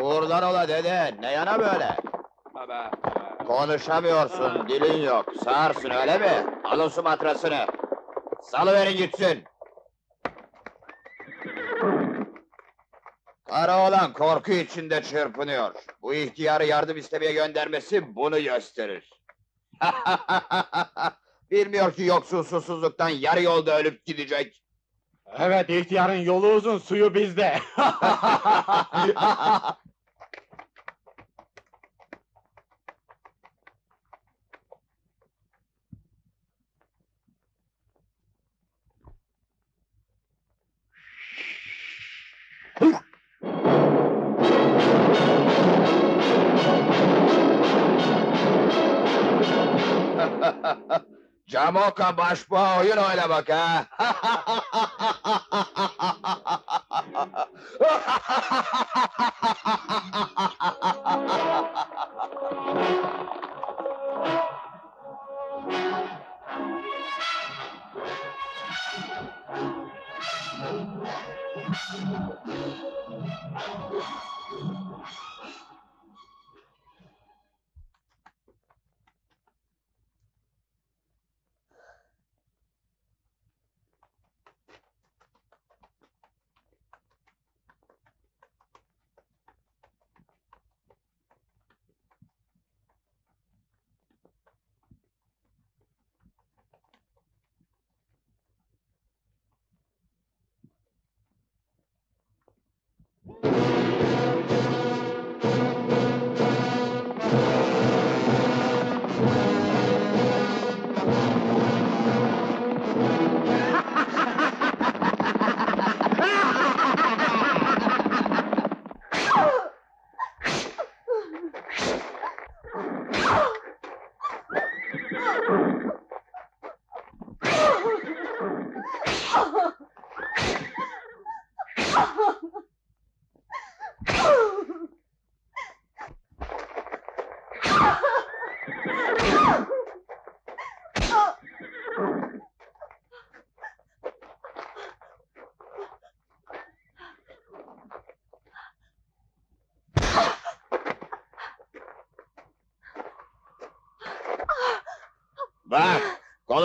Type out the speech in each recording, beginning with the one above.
Uğurlar ola dede, ne yana böyle? Baba. Konuşamıyorsun, dilin yok. Sağırsın öyle mi? Alın su matrasını. Salıverin gitsin. Kara olan korku içinde çırpınıyor. Bu ihtiyarı yardım istemeye göndermesi bunu gösterir. Bilmiyor ki yoksul susuzluktan yarı yolda ölüp gidecek. Evet ihtiyarın yolu uzun suyu bizde. Camoka başbuğa oyun oyna bak ha.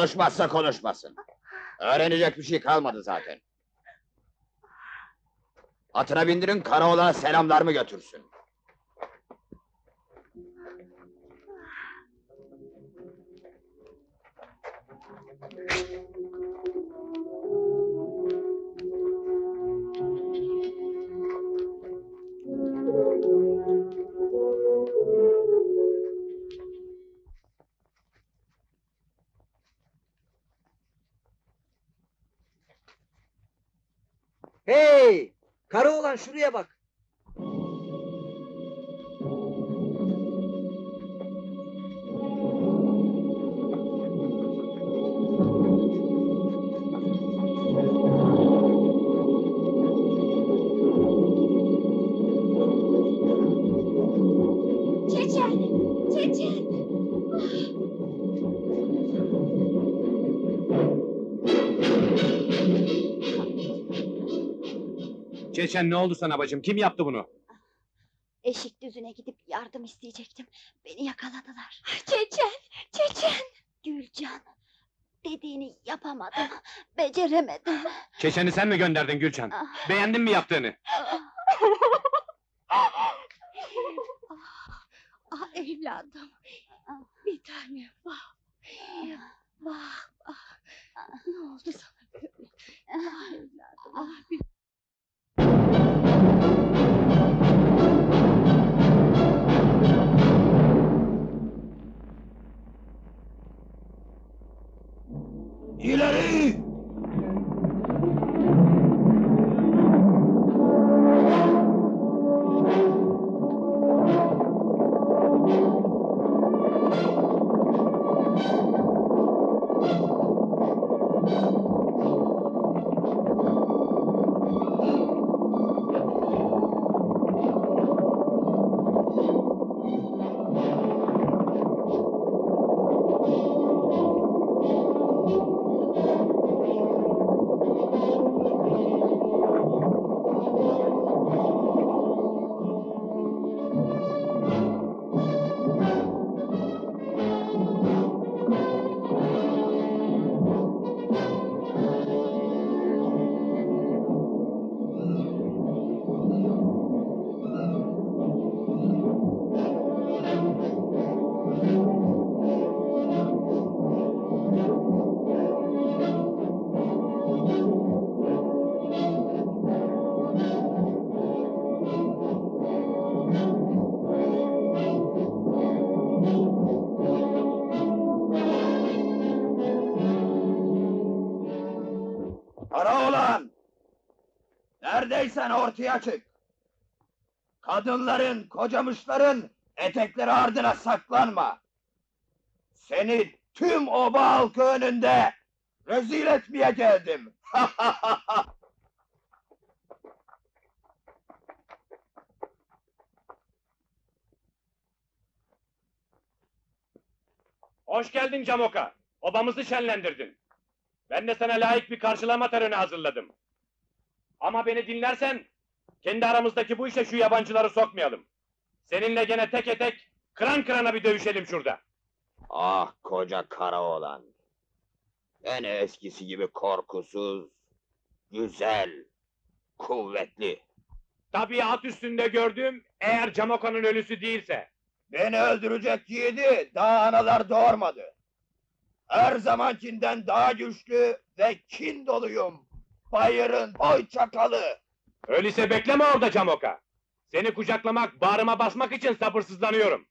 Konuşmazsa konuşmasın. Öğrenecek bir şey kalmadı zaten. Atına bindirin, karaola selamlarımı götürsün. Hey! Karı olan şuraya bak. Çeçen ne oldu sana bacım? Kim yaptı bunu? Eşik düzüne gidip yardım isteyecektim. Beni yakaladılar. Çeçen! Çeçen! Gülcan! Dediğini yapamadım. Beceremedim. Çeçen'i sen mi gönderdin Gülçen? Ah, Beğendin mi yaptığını? ah. Ah evladım. Bir tanem. Vah. Vah. Ah. Ne oldu sana böyle? Ah evladım. Ah bir Öyleysen ortaya çık. Kadınların, kocamışların etekleri ardına saklanma. Seni tüm oba halkı önünde rezil etmeye geldim. Hoş geldin Camoka. Obamızı şenlendirdin. Ben de sana layık bir karşılama töreni hazırladım. Ama beni dinlersen, kendi aramızdaki bu işe şu yabancıları sokmayalım. Seninle gene tek tek, kıran kırana bir dövüşelim şurada. ah koca kara oğlan. Gene eskisi gibi korkusuz, güzel, kuvvetli. Tabii at üstünde gördüğüm, eğer Camoka'nın ölüsü değilse. Beni öldürecek yiğidi daha analar doğurmadı. Her zamankinden daha güçlü ve kin doluyum. Bayırın boy çakalı. Öyleyse bekleme orada Camoka. Seni kucaklamak, bağrıma basmak için sabırsızlanıyorum.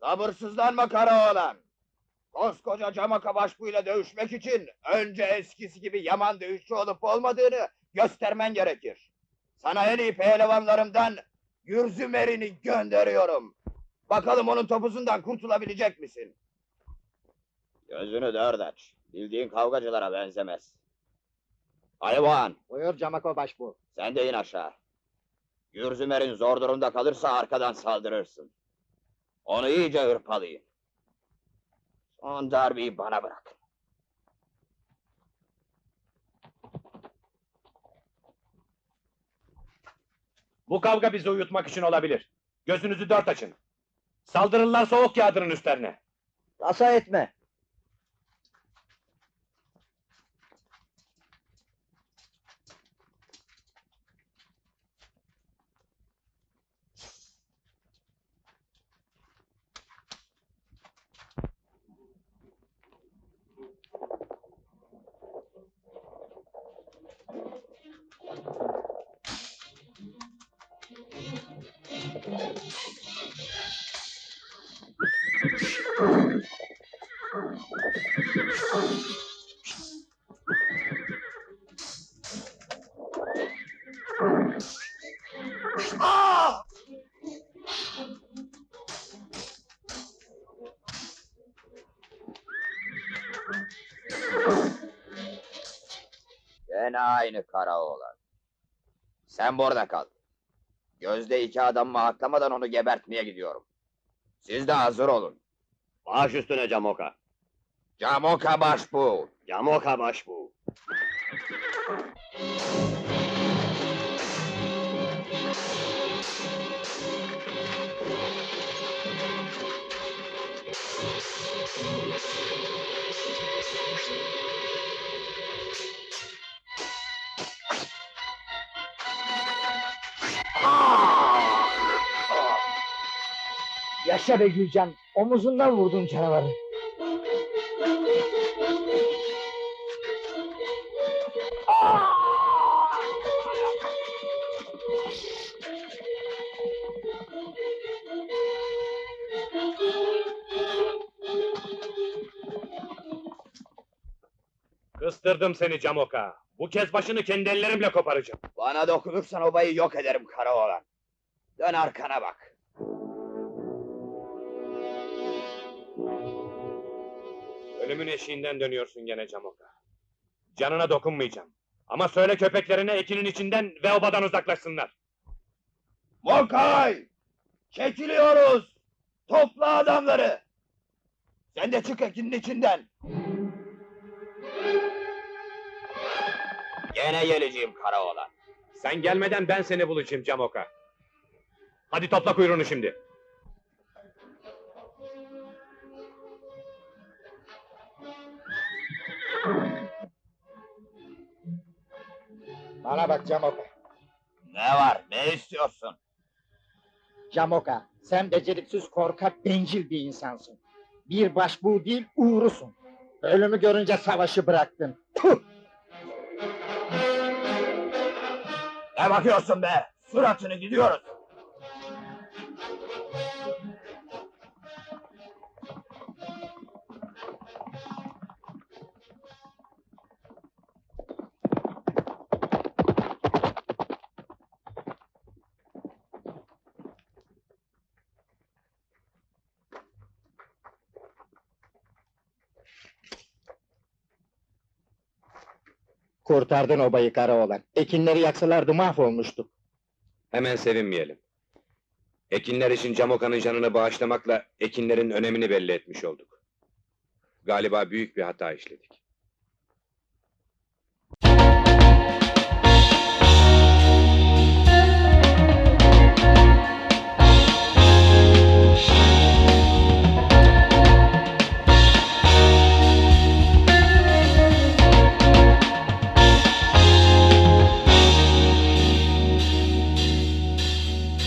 Sabırsızlanma kara oğlan. Koskoca camaka başbuğuyla dövüşmek için önce eskisi gibi yaman dövüşçü olup olmadığını göstermen gerekir. Sana en iyi pehlivanlarımdan Gürzümer'ini gönderiyorum. Bakalım onun topuzundan kurtulabilecek misin? Gözünü dört aç. Bildiğin kavgacılara benzemez. Hayvan, Buyur Camako başbuğ. sen de in aşağı. Gürzümer'in zor durumda kalırsa arkadan saldırırsın. Onu iyice hırpalayın. Son darbeyi bana bırak. Bu kavga bizi uyutmak için olabilir. Gözünüzü dört açın. Saldırırlarsa ok yağdırın üstlerine. Tasa etme. Gene aynı kara oğlan. Sen burada kal. Gözde iki adamımı aklamadan onu gebertmeye gidiyorum. Siz de hazır olun. Baş üstüne Camoka. Camoka başbuğ. Camoka baş bu. Yaşa be Gülcan. Omuzundan vurdun canavarı. Kıstırdım seni Camoka. Bu kez başını kendi ellerimle koparacağım. Bana dokunursan obayı yok ederim kara oğlan. Dön arkana bak. Ölümün eşiğinden dönüyorsun gene Camoka. Canına dokunmayacağım. Ama söyle köpeklerine ekinin içinden ve obadan uzaklaşsınlar. Mokay! Çekiliyoruz! Topla adamları! Sen de çık ekinin içinden. Gene geleceğim kara oğlan. Sen gelmeden ben seni bulacağım Camoka. Hadi topla kuyruğunu şimdi. Bana bak Camoka. Ne var? Ne istiyorsun? Camoka, sen beceriksiz, korkak, bencil bir insansın. Bir başbuğ değil, uğrusun. Ölümü görünce savaşı bıraktın. Puh! Ne bakıyorsun be? Suratını gidiyoruz. Kurtardın obayı Karaoğlan. Ekinleri yaksalardı mahvolmuştuk. Hemen sevinmeyelim. Ekinler için Camoka'nın canını bağışlamakla ekinlerin önemini belli etmiş olduk. Galiba büyük bir hata işledik.